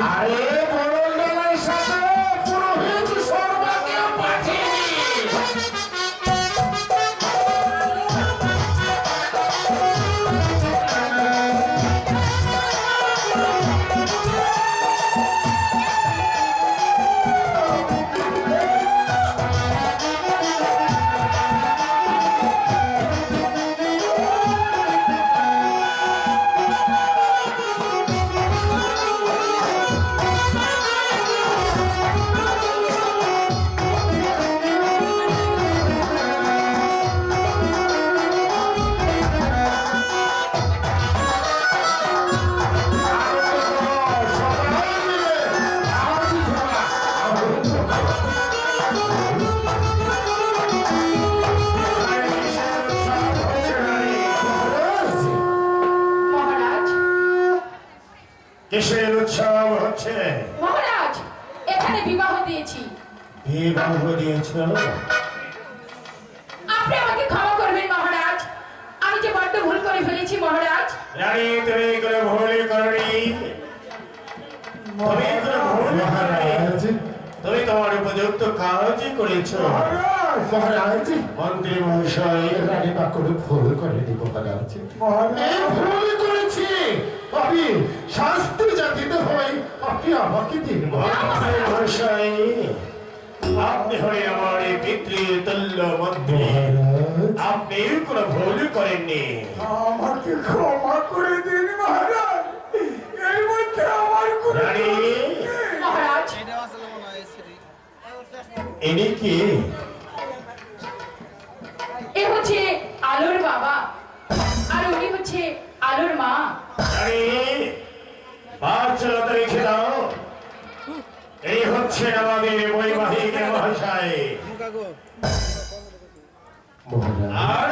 আরে কিসের উৎসব হচ্ছে? মহারাজ এখানে বিবাহ দিয়েছি। বিবাহ দিয়েছ? আপনি আমাকে ক্ষমা করবেন মহারাজ। আমি যে বড্ড ভুল করে ফেলেছি মহারাজ। রানী তুমি কোনো ভুল করনি। তুমি কোনো ভুল মহারাজ। তুমি তোমার উপযুক্ত কাজই করেছ। মহারাজ। মন্ত্রী মহাশয় রানী বা কোনো ভুল করেনি মহারাজ। মহারাজ ভুল করেছি আমি শাস্তি যা দিতে হয় আপনি আমাকে দিন আপনি হয়ে আমার এই পিতৃতুল্য মন্ত্রী মহারাজ। আপনি কোনো ভুল করেননি। আমাকে ক্ষমা করে দিন মহারাজ। এর মধ্যে আমার কোনো মহারাজ ইনি কি? এ হচ্ছে রেখে দাও এই হচ্ছে আমাদের বৈবাহিক মহারাজ আর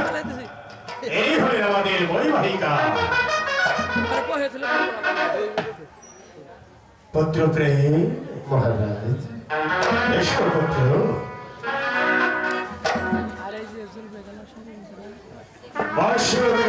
এই হলেন আমাদের বৈবাহিকা পুত্র প্রেম মহারাজ এসো পুত্র বর্ষ তুমি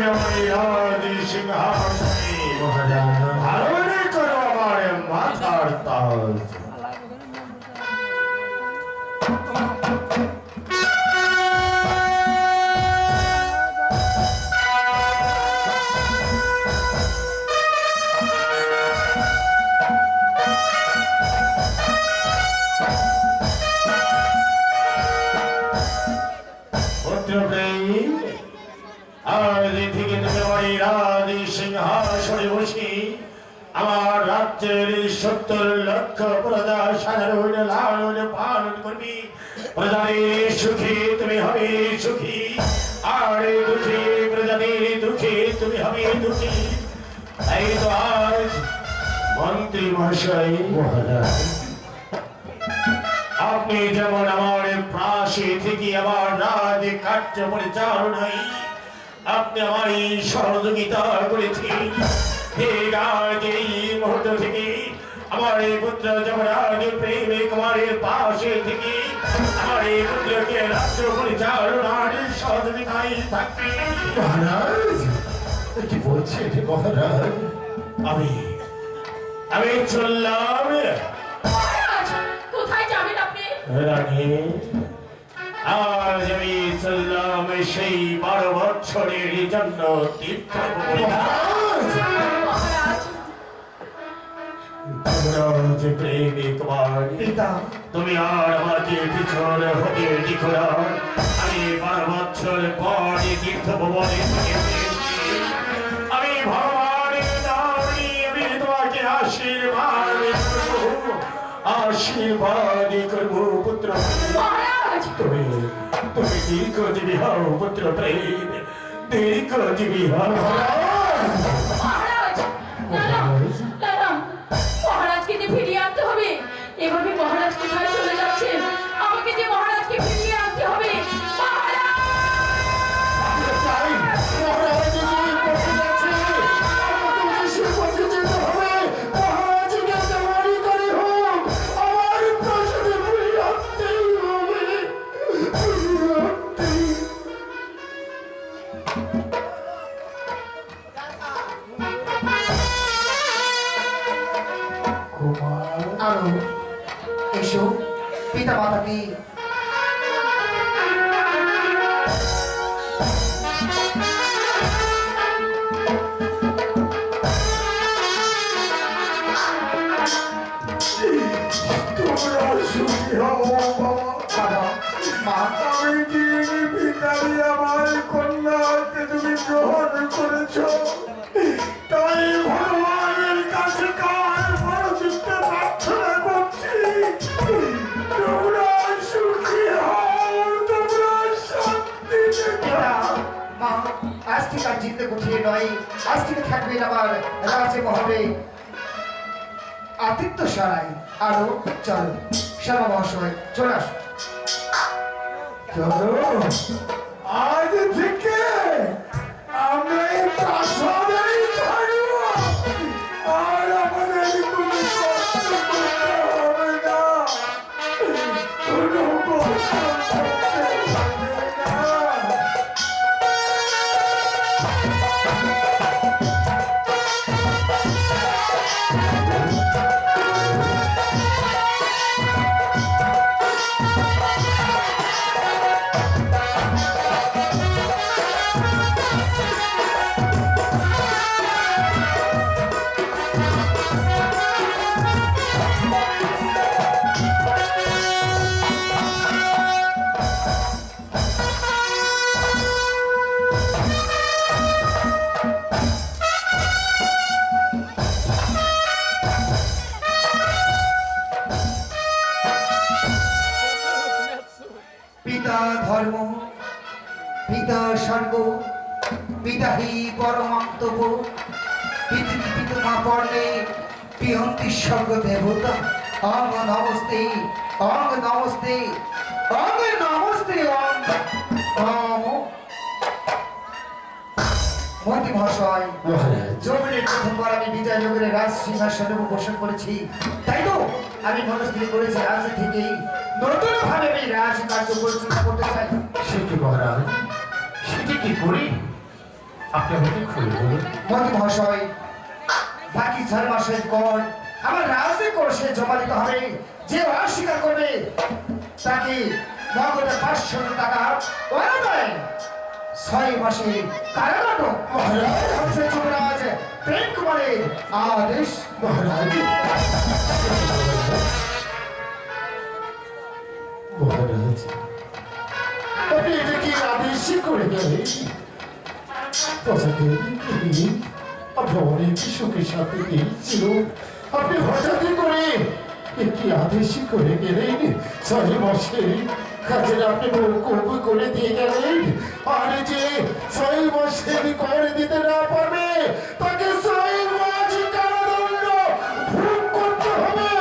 পুত্র প্রেম আজ থেকে তুমি আমার এই রাজ সিংহাসনে বসে। আমার রাজ্যের সত্তর লক্ষ প্রজা সাধারণ লালন পালন করবি। প্রজাদের সুখী তুমি হবে সুখী। আর দুঃখী প্রজাদের দুঃখী তুমি হবে দুঃখী। এই তো আজ মন্ত্রী মহাশয় মহারাজ। আপনি যেমন আমার প্রাসে থেকে আমার রাজ কার্য পরিচালনায় আপনি আমার এই সহযোগিতা করেছেন। ঠিক আজ এই মুহূর্ত থেকে আমার এই পুত্র যমরাজ প্রেমে কুমারের পাশে থেকে আমার এই পুত্রকে রাজ্য পরিচালনার সহযোগিতায় থাকবে মহারাজ কি বলছে রে মহারাজ? আমি আমি চললাম। কোথায় যাবেন আপনি? রানী আমি চললাম সেই বারো বছরের তুমি আর আমাকে পিছন হতে আমি বারো বছর পর তীর্থ ভবনে আমি ভগবানের আশীর্বাদ আশীর্বাদ তুমি দীর্ঘজীবী হও পুত্র প্রেম দীর্ঘজীবী হও মহারাজ গুছিয়ে নয় আজ থেকে থাকবেন আমার রাজে মহলে। আতিথ্য সারাই আরও চল। শ্যামা মহাশয়, চলে আস আর স্বর্গ দেবতা অঙ্গ নমস্তে অঙ্গ নমস্তে অঙ্গ নমস্তে অঙ্গ অঙ্গ মন্ত্রী মহাশয় জমিনের প্রথমবার আমি বিজয় নগরে রাজ সিংহাসনে উপবেশন করেছি। তাই তো আমি মনস্থির করেছি আজ থেকেই নতুন ভাবে আমি রাজ কার্য পরিচালনা করতে চাই। সে কি মহারাজ? সেটি কি করি? আপনি আমাকে খুলে বলুন। মন্ত্রী মহাশয় বাকি ছয় মাসের পর আমার রাজে করে সে জমা দিতে হবে। যে অস্বীকার করবে, তাকে নগদে পাঁচশো টাকা ছয় মাসে আদেশ। মহারাজ। আপনি হঠাৎ করে? একটি আদেশ করে গেলেন? ছয় মাসে কাজের আপনি করে দিয়ে গেলেন। যে মাসের কর দিতে না পারবে করতে হবে।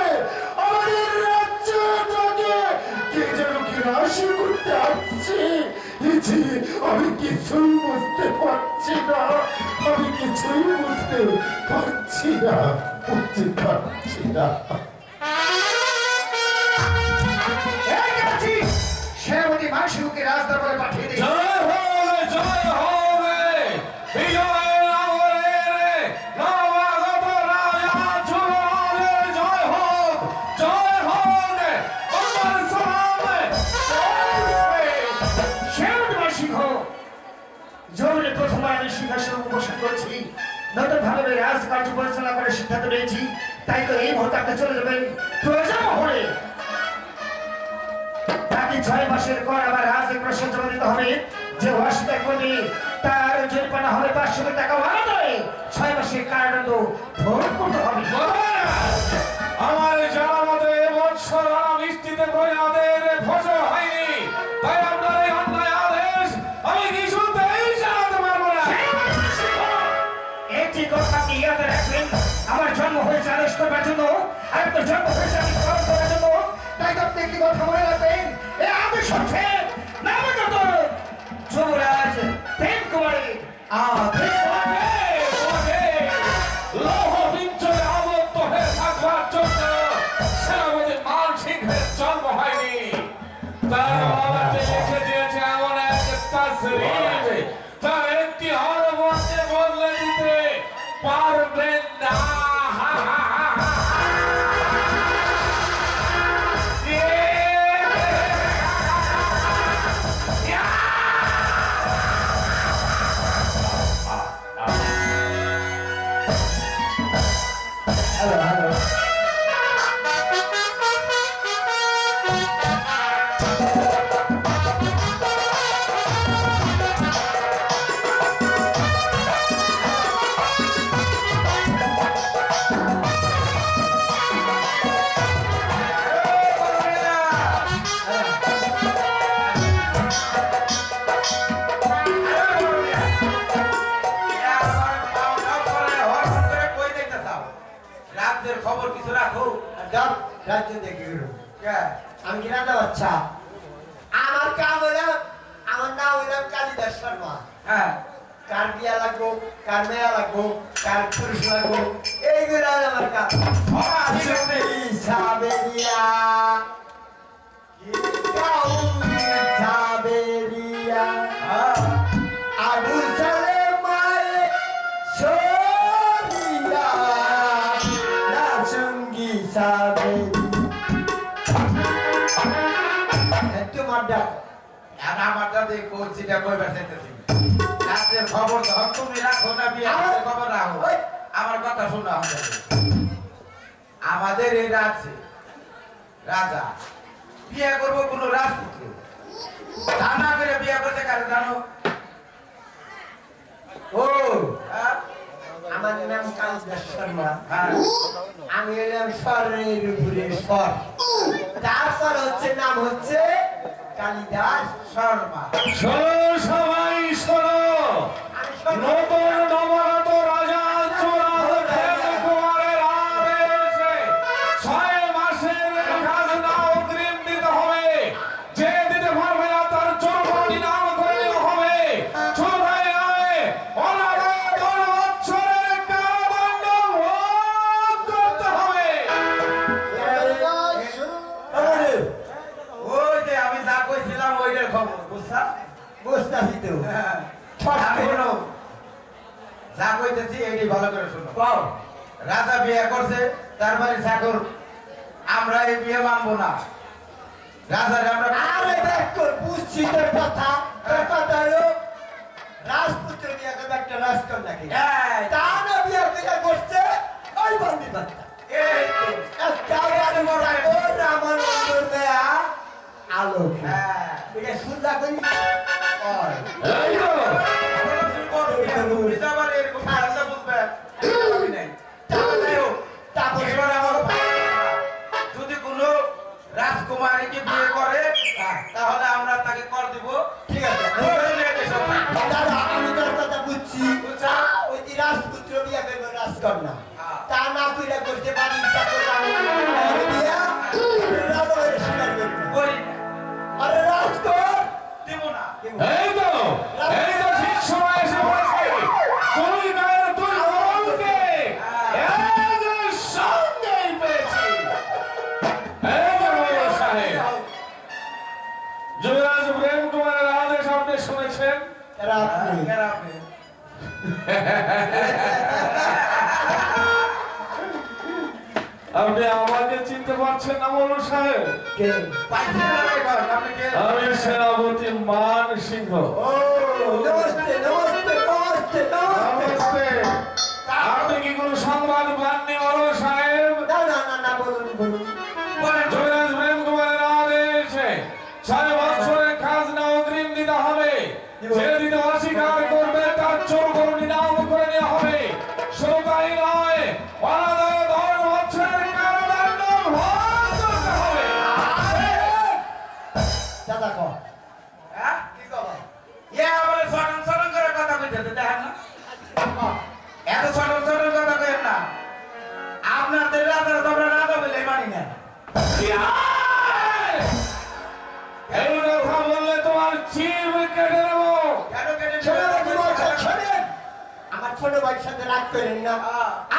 করতে আমি কিছুই বুঝতে পারছি না, আমি কিছুই বুঝতে পারছি না বুঝতে পারছি না এই করে নিয়েছি তাই তো এই আপনি চলে যাবেন প্রয়োজন হলে। বাকি ছয় মাসের পর আবার রাজ প্রশ্ন জমা দিতে হবে। যে অস্বীকার করবে তার জরিমানা হবে পাঁচশো টাকা অনাদরে ছয় মাসের কারাদণ্ড ভোগ করতে হবে। আমার জানা মতে বৎসর বৃষ্টিতে প্রজাদের ফসল আপনি ইয়াদে রাখবেন। আমার জন্ম হয়েছে আদেশ করবার জন্য। আর আপনার জন্ম হয়েছে আমি পালন করার জন্য। তাই তো আপনি একটি কথা মনে রাখবেন। এ আদেশ হচ্ছে নামগত। যুবরাজ হইলাম কালিদাস শর্মা। হ্যাঁ। কার বিয়া লাগবো কার মেয়া লাগবো কার পুরুষ লাগবো এইগুলো আমার কাম সাবেরিয়া আর আমার দাদি কইবার চাইতেছি রাতের খবর যখন তুমি রাখো না বিয়ে খবর রাখো। আমার কথা শোনো আমাদের এই রাজ্যে রাজা বিয়ে করব কোন রাজপুত্র। তা না করে বিয়ে করতে কারে জানো? ও হ্যাঁ? আমার নাম কালিদাস শর্মা। হ্যাঁ। আমি স্বরের উপরে স্বর। তারপর হচ্ছে নাম হচ্ছে কালিদাস শর্মা সবাই শোনো। নতুন বুঝতেছি তো। হ্যাঁ। যা কইতেছি ভালো করে শোনো। রাজা বিয়ে করছে তার বাড়ি চাকর আমরা এই বিয়ে মানবো না। রাজারে আমরা আরে দেখ তোর বুঝছি তোর কথা তোর কথা হলো রাজপুত্র বিয়ে করবে একটা রাজকন্যাকে তা না বিয়ে করে করছে ওই বন্দি বাচ্চা। এই একটা বাড়ি মোড়া তোর রামানন্দ দেয়া আলো হ্যাঁ। এটা সুন্দর করি যদি কোনো রাজকুমারীকে বিয়ে করে তাহলে আমরা তাকে কর দিব ঠিক আছে দাদা আমি তোর কথা বুঝছি? ওই রাজপুত্র বিয়ে করবে রাজকন্যা। তা না কইরা করতে পারি আপনি আমাকে চিনতে পারছেন না মনু সাহেব? কে? পাইছেন না আপনি কে? আমি সেনাপতি মান সিংহ। ছোট ভাইয়ের সাথে রাগ করেন না।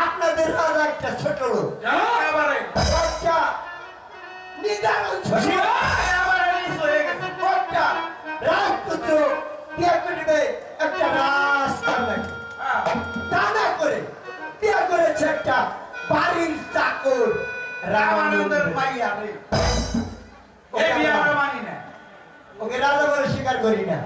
আপনাদের রাজা একটা ছোট লোক। হয়ে গেছে। একটা রাজপুত্র বিয়ে করবে একটা রাজকন্যাকে হ্যাঁ। তা না করে বিয়ে করেছে একটা বাড়ির চাকর রামানন্দের মাইয়া রে। ওকে রাজা বলে স্বীকার করি না।